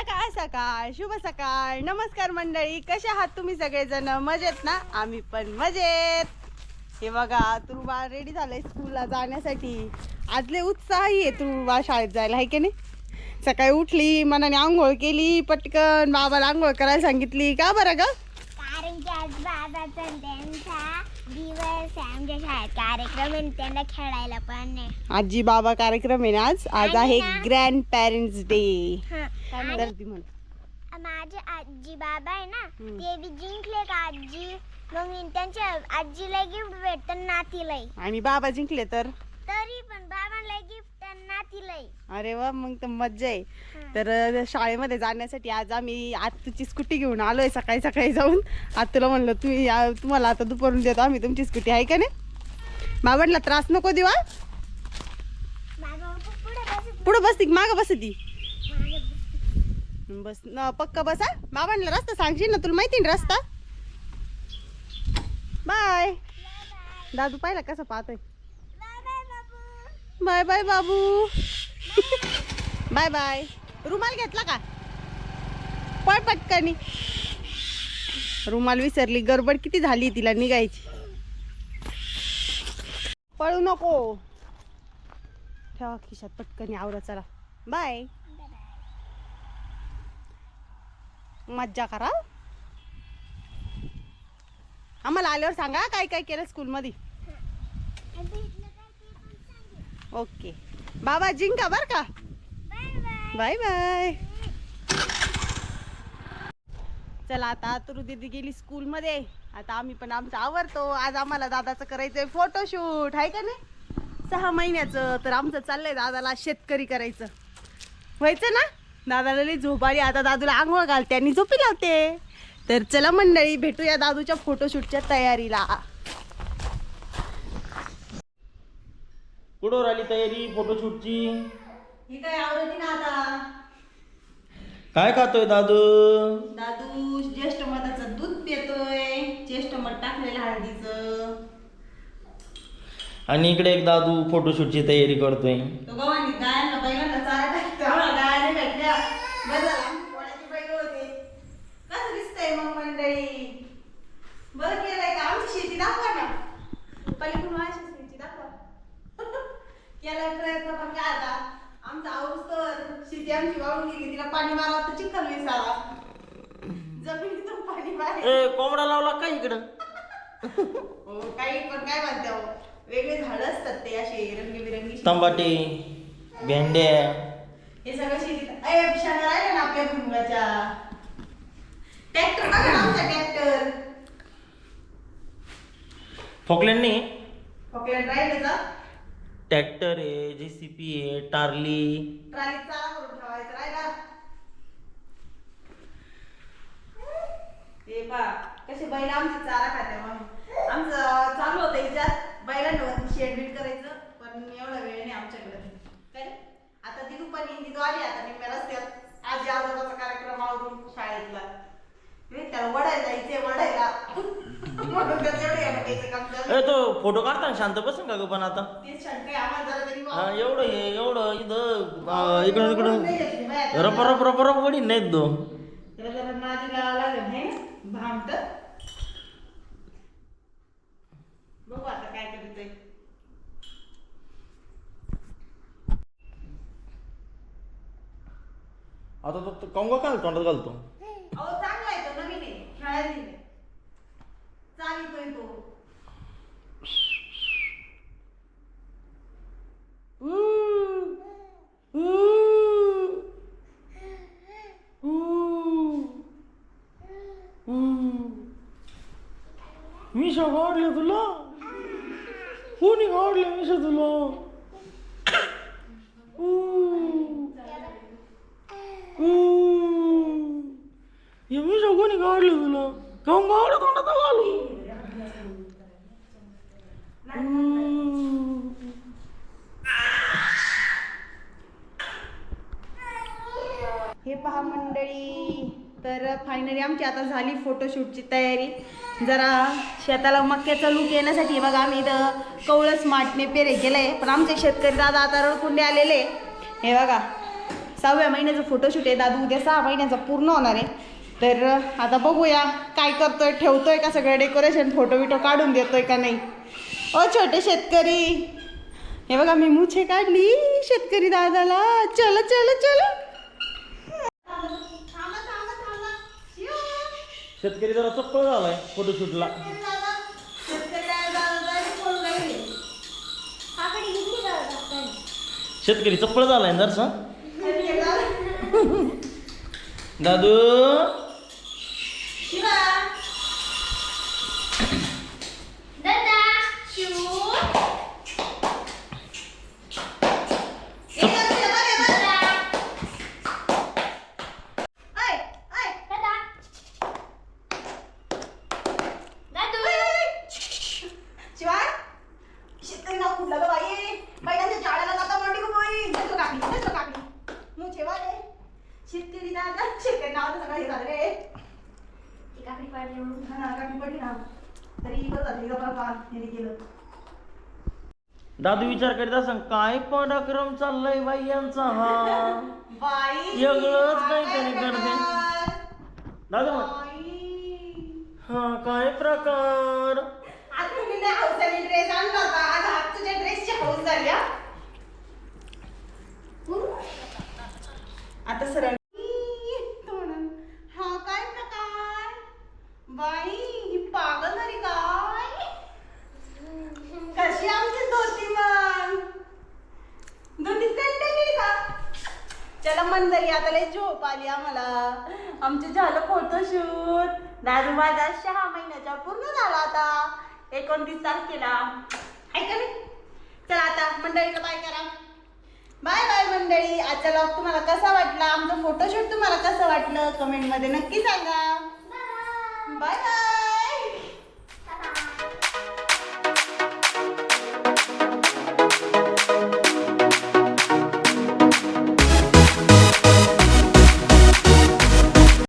सकाळ सकाळ शुभ सकाळ. नमस्कार मंडळी कसे आहात तुम्ही सगळेजण? मजेत ना? आम्ही पण मजेत. हे बघा तुरुबा रेडी झालंय स्कूलला जाण्यासाठी. आजले उत्साही आहे तुरुबा शाळेत जायला आहे की नाही? सकाळी उठली मनाने आंघोळ केली पटकन बाबाला आंघोळ करायला सांगितली. का बरं ग? कारण की आज बाबाचा दिवस आहे. आमच्या शाळेत कार्यक्रम आहे त्यांना खेळायला पण नाही. आजी बाबा कार्यक्रम आहे ना आज? आज आहे आणि ना- ग्रँड पॅरेंट्स डे आणि तर ती म्हण? माझे आजी बाबा आहे ना हम्म. ते बी जिंकले का आजी. मग त्यांच्या आजीला गिफ्ट भेटत नातीलाही आणि बाबा जिंकले तर? तरी पण बाबांना गिफ्ट नातीलाही अरे वा मग तर मज्जा आहे. तर शाळेमध्ये जाण्यासाठी आज आम्ही आत्तूची स्कूटी घेऊन आलोय सकाळी सकाळी जाऊन. आत्तूला म्हणलं तुम्ही तुम्हाला आता दुपारून देतो आम्ही तुमची स्कूटी आहे का नाही? बाबांना त्रास नको देवा पुढे बस. पुढं बसती मागं बसती. बस. न पक्का बसा बाबांना रस्ता सांगशील ना तुला माहिती ना रस्ता? बाय. दादू पाहिला कसं पाहतोय? बाय बाय बाबू. बाय बाय रुमाल घेतला का? पळ पटकनी. रुमाल विसरली. गडबड किती झाली तिला निघायची. पळू नको. ठेवा खिशात पटकनी आवरा चला. बाय मज्जा करा. आम्हाला आल्यावर सांगा काय काय केलं स्कूलमध्ये. ओके बाबा जिंका बर का? Bye bye. चला आता तुरु दीदी गेली स्कूलमध्ये. आता आम्ही पण आमचं आवरतो. आज आम्हाला दादाचं करायचंय फोटोशूट आहे का नाही? सहा महिन्याचं तर आमचं चाललंय दादाला शेतकरी करायचं. व्हायचं ना? दादाला लई झोप आली. आता दादूला आंघोळ घालते आणि झोपी लावते. तर चला मंडळी भेटूया दादूच्या फोटोशूटच्या तयारीला. कुठवर आली तयारी? फोटोशूटची ही काय आवडती ना आता काय खातोय दादू? दादू ज्येष्ठ मधाचं दूध पितोय. ज्येष्ठ मध टाकलेलं हळदीचं. आणि इकडे एक दादू फोटोशूटची तयारी करतोय. तो गव्हाणी गायांना बैलांना चारा टाकतो आम्हाला गायाने भेटल्या बरं झालं आमची पोळ्याची बैल होते कसं दिसतंय मग मंडळी बरं केलंय का आमची शेती दाखवा ना पलीकडून माझी शेती दाखवा केलाय प्रयत्न पण काय आता आमचा आऊस तर शेती आमची वाळून गेली तिला पाणी मारावं तर चिखल विसावा. जमिनीतून पाणी मारे ए कोंबडा लावला का इकडं? हो काही पण काय म्हणते हो. वेगळे झाड असतात ते असे रंगीबिरंगी तंबाटे भेंड्या. हे सगळं शेतीत अय शाळा राहिल्या ना आपल्या भुंगाच्या. ट्रॅक्टर बघा ना आमचा ट्रॅक्टर. पकडून राहिलं का? ट्रॅक्टर आहे जे सी पी आहे टार्ली. ट्राली चारा करून ठेवायचं राहिला ते पा कसे बैल आमचे चारा खाते मग आमचं चालू होतं याच्यात बैलांवर शेड बीड करायचं पण एवढा वेळ नाही आमच्याकडे. काय रे? आता ती दुपारी ती आली आता निम्म्या रस्त्यात. आजी आजोबाचा कार्यक्रम आवरून शाळेतला. त्याला वडायला जायचंय वडायला. म्हणून त्याचं एवढं येणं त्याचं काम चालू ए तो फोटो काढताना शांत बसून का ग पण आता? तेच शंका आहे, आम्हाला जरा तरी हा, वाव- एवढं हे एवढं इथं अं, इकडून इकडून. नाही. रप रप रप रप नाहीत दो त्याला जरा नादी लावावं लागेल है ना भामट. बघू आता काय करतोय. आता तो कंग काय तोंडात घालतो अहो चांगला आहे तो नवीन आहे खेळायला दिले चालितोय तो मिशा काढले तुला कोणी काढले मिशा तुला हे मिशा कोणी हे पहा मंडळी तर फायनली आमची आता झाली फोटोशूटची तयारी. जरा शेताला मक्याचा लूक येण्यासाठी बघा आम्ही इथं कवळं स्मार्टने पेरे केलंय. पण आमचे शेतकरी दादा आता रडकुंडे आलेले. हे बघा सहाव्या महिन्याचं फोटोशूट आहे. दादू उद्या सहा महिन्याचा पूर्ण होणार आहे. तर आता बघूया काय करतोय ठेवतोय का सगळं डेकोरेशन फोटो बिटो काढून देतोय का नाही? ओ छोटे शेतकरी. हे बघा मी मुछे काढली शेतकरी दादाला. चल चल चल. शेतकरी जरा चप्पल झालाय फोटोशूटला शेतकरी चप्पल झालाय जरसा. दादू. Shiva! हा पडली ना तरी केलं दादू विचार करीत असं काय पराक्रम चाललाय बाई यांचा हा? बाई वेगळंच काहीतरी काय करते. दादू बाई. हा काय प्रकार आज तुम्ही नाही हौसाने ड्रेस आणला होता आज आज तुझ्या ड्रेसची हौस झाली हा. आता सरळ तोंडानं. हा काय प्रकार बाई ही पागल झाली काय कशी आमची धोती मग धोतीच कंटाळली का चला मंदरी आता लय झोप आली आम्हाला. आमचे झालं फोटोशूट दादू माझा सहा महिन्याचा पूर्ण झाला आता. एकोणतीस तारखेला. ऐका नाही? चला आता मंडळीला बाय करा. बाय बाय मंडळी. आजचा लॉग तुम्हाला कसा वाटला? आमचं फोटोशूट तुम्हाला कसं वाटलं? कमेंटमध्ये नक्की सांगा. Bye bye